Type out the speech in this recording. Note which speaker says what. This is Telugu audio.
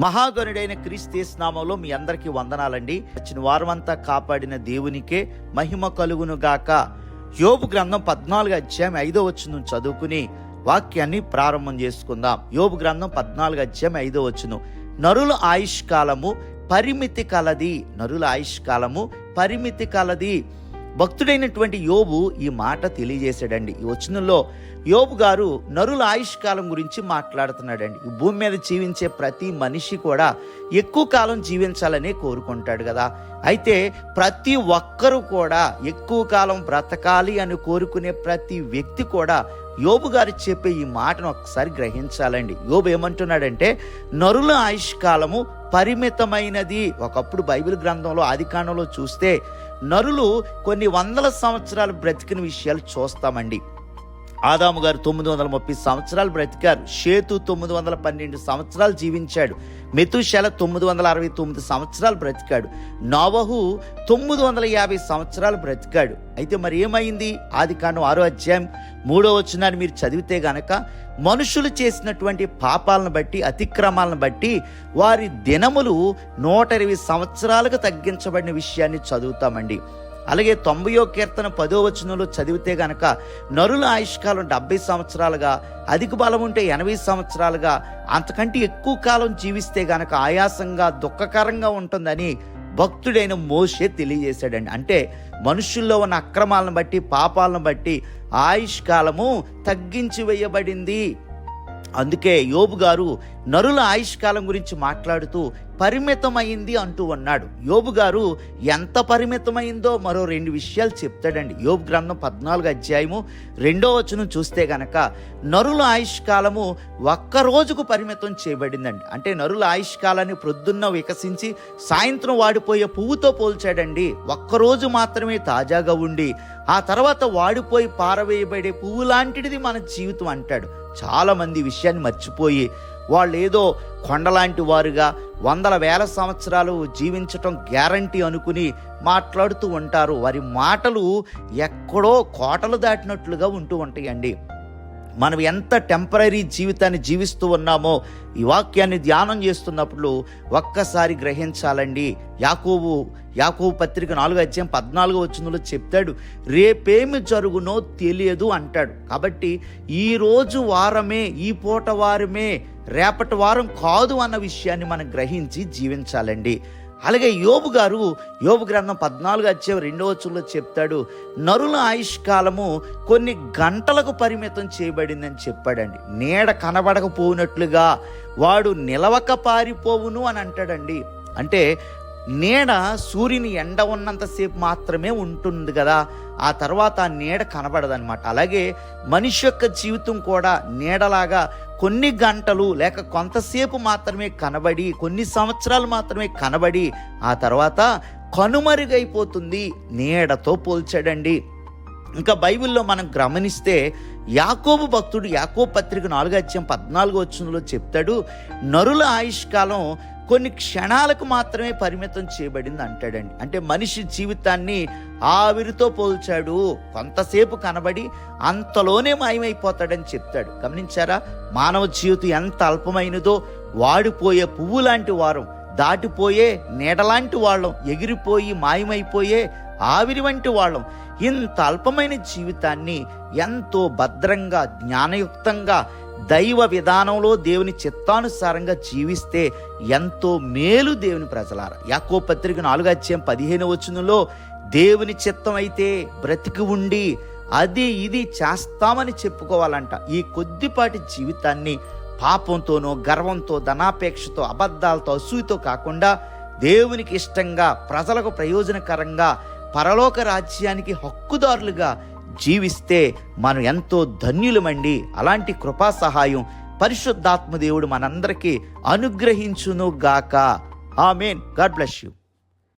Speaker 1: మహాగణుడైన క్రీస్తేస్ నామంలో మీ అందరికీ వందనాలండి. వచ్చిన వారమంతా కాపాడిన దేవునికే మహిమ కలుగును గాక. యోబు గ్రంథం పద్నాలుగు అధ్యాయం ఐదో వచ్చును చదువుకుని వాక్యాన్ని ప్రారంభం చేసుకుందాం. యోబు గ్రంథం పద్నాలుగు అధ్యాయం ఐదో వచ్చును నరుల ఆయుష్ కాలము పరిమితి కలది. నరుల ఆయుష్ కాలము పరిమితి కలది. భక్తుడైనటువంటి యోబు ఈ మాట తెలియజేశాడండి. ఈ వచనంలో యోబు గారు నరుల ఆయుష్కాలం గురించి మాట్లాడుతున్నాడండి. ఈ భూమి మీద జీవించే ప్రతి మనిషి కూడా ఎక్కువ కాలం జీవించాలని కోరుకుంటాడు కదా. అయితే ప్రతి ఒక్కరూ కూడా ఎక్కువ కాలం బ్రతకాలి అని కోరుకునే ప్రతి వ్యక్తి కూడా యోబు గారు చెప్పే ఈ మాటను ఒకసారి గ్రహించాలండి. యోబు ఏమంటున్నాడంటే నరుల ఆయుష్కాలము పరిమితమైనది. ఒకప్పుడు బైబిల్ గ్రంథంలో ఆదికాండంలో చూస్తే నరులు కొన్ని వందల సంవత్సరాలు బ్రతికిన విషయాలు చూస్తామండి. ఆదాము గారు తొమ్మిది వందల ముప్పై సంవత్సరాలు బ్రతికారు. షేతు తొమ్మిది వందల పన్నెండు సంవత్సరాలు జీవించాడు. మెతుషెల తొమ్మిది వందల అరవై తొమ్మిది సంవత్సరాలు బ్రతికాడు. నోవహు తొమ్మిది వందల యాభై సంవత్సరాలు బ్రతికాడు. అయితే మరి ఏమైంది? ఆది కాండం ఆరో అధ్యాయం మూడో వచ్చినాన్ని మీరు చదివితే గనక మనుషులు చేసినటువంటి పాపాలను బట్టి అతిక్రమాలను బట్టి వారి దినములు నూట ఇరవై సంవత్సరాలకు తగ్గించబడిన విషయాన్ని చదువుతామండి. అలాగే తొంభయో కీర్తన పదో వచనంలో చదివితే గనక నరుల ఆయుష్కాలం డెబ్బై సంవత్సరాలుగా అధిక బలం ఉంటే ఎనభై సంవత్సరాలుగా అంతకంటే ఎక్కువ కాలం జీవిస్తే గనక ఆయాసంగా దుఃఖకరంగా ఉంటుందని భక్తుడైన మోషే తెలియజేశాడండి. అంటే మనుషుల్లో ఉన్న అక్రమాలను బట్టి పాపాలను బట్టి ఆయుష్కాలము తగ్గించి వేయబడింది. అందుకే యోబు గారు నరుల ఆయుష్కాలం గురించి మాట్లాడుతూ పరిమితమైంది అంటూ ఉన్నాడు యోబు గారు ఎంత పరిమితమైందో మరో రెండు విషయాలు చెప్తాడండి. యోబు గ్రంథం పద్నాలుగు అధ్యాయము రెండో వచనం చూస్తే గనక నరుల ఆయుష్కాలము ఒక్క రోజుకు పరిమితం చేయబడిందండి. అంటే నరుల ఆయుష్కాలాన్ని ప్రొద్దున్న వికసించి సాయంత్రం వాడిపోయే పువ్వుతో పోల్చాడండి. ఒక్కరోజు మాత్రమే తాజాగా ఉండి ఆ తర్వాత వాడిపోయి పారవేయబడే పువ్వు లాంటిది మన జీవితం అంటాడు. చాలామంది విషయాన్ని మర్చిపోయి వాళ్ళు ఏదో కొండలాంటి వారుగా వందల వేల సంవత్సరాలు జీవించటం గ్యారంటీ అనుకుని మాట్లాడుతూ ఉంటారు. వారి మాటలు ఎక్కడో కోటలు దాటినట్లుగా ఉంటూ ఉంటాయండి. మనం ఎంత టెంపరీ జీవితాన్ని జీవిస్తూ ఉన్నామో ఈ వాక్యాన్ని ధ్యానం చేస్తున్నప్పుడు ఒక్కసారి గ్రహించాలండి. యాకోబు యాకోబు పత్రిక నాలుగు అధ్యాయం పద్నాలుగు వచ్చిందో చెప్తాడు రేపేమి జరుగునో తెలియదు అంటాడు. కాబట్టి ఈ రోజు వారమే ఈ పూట వారమే రేపటి వారం కాదు అన్న విషయాన్ని మనం గ్రహించి జీవించాలండి. అలాగే యోబు గారు యోబు గ్రంథం పద్నాలుగు వచ్చే రెండో వచ్చంలో చెప్తాడు నరుల ఆయుష్కాలము కొన్ని గంటలకు పరిమితం చేయబడిందని చెప్పాడండి. నీడ కనబడకపోయినట్లుగా వాడు నిలవక పారిపోవును అని అంటాడండి. అంటే నీడ సూర్యుని ఎండ ఉన్నంతసేపు మాత్రమే ఉంటుంది కదా ఆ తర్వాత ఆ నీడ కనబడదనమాట అలాగే మనిషి యొక్క జీవితం కూడా నీడలాగా కొన్ని గంటలు లేక కొంతసేపు మాత్రమే కనబడి కొన్ని సంవత్సరాలు మాత్రమే కనబడి ఆ తర్వాత కనుమరుగైపోతుంది నీడతో పోల్చాడండి. ఇంకా బైబిల్లో మనం గమనిస్తే యాకోబు భక్తుడు యాకోబు పత్రిక నాలుగు అధ్యాయం పద్నాలుగు వచ్చంలో చెప్తాడు నరుల ఆయుష్కాలం కొన్ని క్షణాలకు మాత్రమే పరిమితం చేయబడింది అంటాడండి. అంటే మనిషి జీవితాన్ని ఆవిరితో పోల్చాడు కొంతసేపు కనబడి అంతలోనే మాయమైపోతాడని చెప్తాడు. గమనించారా? మానవ జీవితం ఎంత అల్పమైనదో వాడిపోయే పువ్వు లాంటి వారం దాటిపోయే నీడలాంటి వాళ్ళం ఎగిరిపోయి మాయమైపోయే ఆవిరి వంటి వాళ్ళం. ఇంత అల్పమైన జీవితాన్ని ఎంతో భద్రంగా జ్ఞానయుక్తంగా దైవ విధానంలో దేవుని చిత్తానుసారంగా జీవిస్తే ఎంతో మేలు దేవుని ప్రజలార. యాకో పత్రిక నాలుగు అధ్యాయం పదిహేను వచనంలో దేవుని చిత్తం అయితే బ్రతికి ఉండి అది ఇది చేస్తామని చెప్పుకోవాలంట. ఈ కొద్దిపాటి జీవితాన్ని పాపంతోనో గర్వంతో ధనాపేక్షతో అబద్ధాలతో అసూయతో కాకుండా దేవునికి ఇష్టంగా ప్రజలకు ప్రయోజనకరంగా పరలోక రాజ్యానికి హక్కుదారులుగా జీవిస్తే మనం ఎంతో ధన్యులమండి. అలాంటి కృపా సహాయం పరిశుద్ధాత్మ దేవుడు మనందరికీ అనుగ్రహించును గాక ఆమెన్. God bless you.